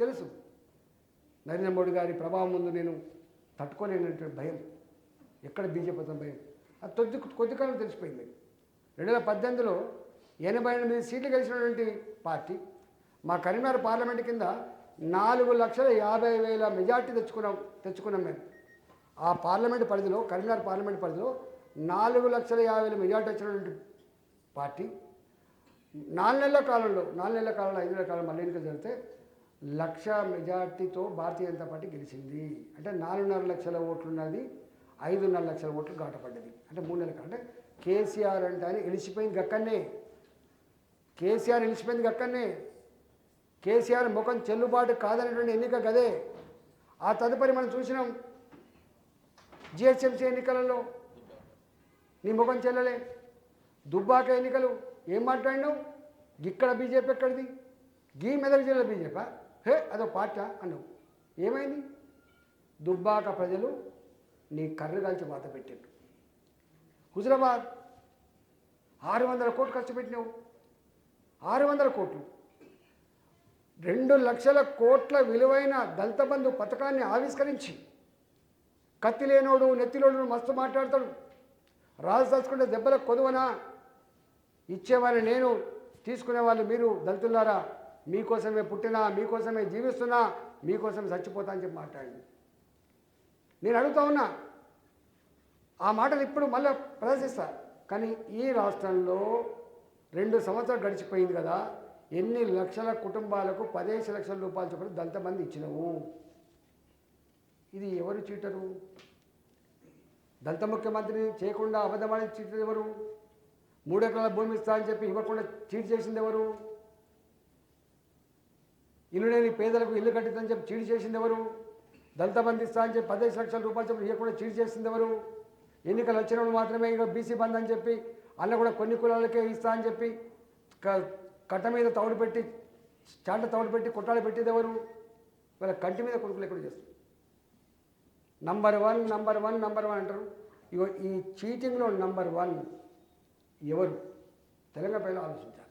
తెలుసు. నరేంద్ర మోడీ గారి ప్రభావం ముందు నేను తట్టుకోలేనటువంటి భయం. ఎక్కడ బీజేపీ భయం? అది కొద్ది కొద్ది కాలం తెలిసిపోయింది. రెండు వేల పద్దెనిమిదిలో ఎనభై ఎనిమిది సీట్లు గెలిచినటువంటి పార్టీ మా కరీంనగర్ పార్లమెంట్ కింద నాలుగు లక్షల యాభై వేల మెజార్టీ తెచ్చుకున్నాం తెచ్చుకున్నాం మేము. ఆ పార్లమెంట్ పరిధిలో కరీంనగర్ పార్లమెంట్ పరిధిలో నాలుగు లక్షల యాభై వేల మెజార్టీ వచ్చినటువంటి పార్టీ నాలుగు నెలల కాలంలో నాలుగు నెలల కాలంలో ఐదు నెలల కాలంలో మళ్ళీ ఎన్నికలు జరిగితే లక్ష మెజార్టీతో భారతీయ జనతా పార్టీ గెలిచింది. అంటే నాలుగున్నర లక్షల ఓట్లు ఉన్నది ఐదున్నర లక్షల ఓట్లు గాటపడ్డది. అంటే మూడు నెలల అంటే కేసీఆర్ అంటే ఆయన గెలిచిపోయింది గక్కనే కేసీఆర్ గెలిచిపోయింది గక్కనే కేసీఆర్ ముఖం చెల్లుబాటు కాదనేటువంటి ఎన్నిక గదే. ఆ తదుపరి మనం చూసినాం జిహెచ్ఎంసీ ఎన్నికలలో. నీ ముఖం చెల్లలే. దుబ్బాక ఎన్నికలు ఏం మాట్లాడినావు? ఇక్కడ బీజేపీ ఎక్కడిది? గీ మెదక్ జిల్లా బీజేపీ హే అదో పార్టీ అన్నావు. ఏమైంది? దుబ్బాక ప్రజలు నీ కర్రు కాల్చి బాధ పెట్టారు హుజరాబాద్ ఆరు వందల కోట్లు ఖర్చు పెట్టినావు. ఆరు వందల కోట్లు. రెండు లక్షల కోట్ల విలువైన దళిత బంధు పథకాన్ని ఆవిష్కరించి కత్తి లేనోడు నెత్తిలోడు మస్తు మాట్లాడతాడు. రాజు తలుచుకుంటే దెబ్బల కొదువనా? ఇచ్చేవాళ్ళు నేను తీసుకునే వాళ్ళు మీరు దళితులారా? మీకోసమే పుట్టినా మీకోసమే జీవిస్తున్నా మీకోసమే చచ్చిపోతా అని చెప్పి మాట్లాడింది. నేను అడుగుతా ఉన్నా ఆ మాటలు ఇప్పుడు మళ్ళీ ప్రదర్శిస్తా. కానీ ఈ రాష్ట్రంలో రెండు సంవత్సరాలు గడిచిపోయింది కదా ఎన్ని లక్షల కుటుంబాలకు పదిహేను లక్షల రూపాయలు చొప్పున దళిత మంది ఇచ్చినవు? ఇది ఎవరు చీటరు? దళిత ముఖ్యమంత్రిని చేయకుండా అబద్ధమాడి చీటరు ఎవరు? మూడెకరాల భూమి ఇస్తా అని చెప్పి ఇవ్వకుండా చీట్ చేసింది ఎవరు? ఇల్లు లేని పేదలకు ఇల్లు కట్టిందని చెప్పి చీడి చేసింది ఎవరు దళిత బంధిస్తా అని చెప్పి పదిహేను లక్షల రూపాయలు చెప్పి ఇవ్వకుండా చీడి చేసింది ఎవరు ఎన్నికలు వచ్చినప్పుడు మాత్రమే ఇక బీసీ బంద్ అని చెప్పి అన్న కూడా కొన్ని కులాలకే ఇస్తా అని చెప్పి కట్ట మీద తౌడు పెట్టి చాట తౌడు పెట్టి కొట్టాలు పెట్టేది ఎవరు వాళ్ళ కంటి మీద కొడుకులు ఎక్కడ చేస్తారు number one number one number one అంటారు. ఇగో ఈ చీటింగ్లో నంబర్ వన్ ఎవరు? తెలంగాణ ప్రజలు ఆలోచించారు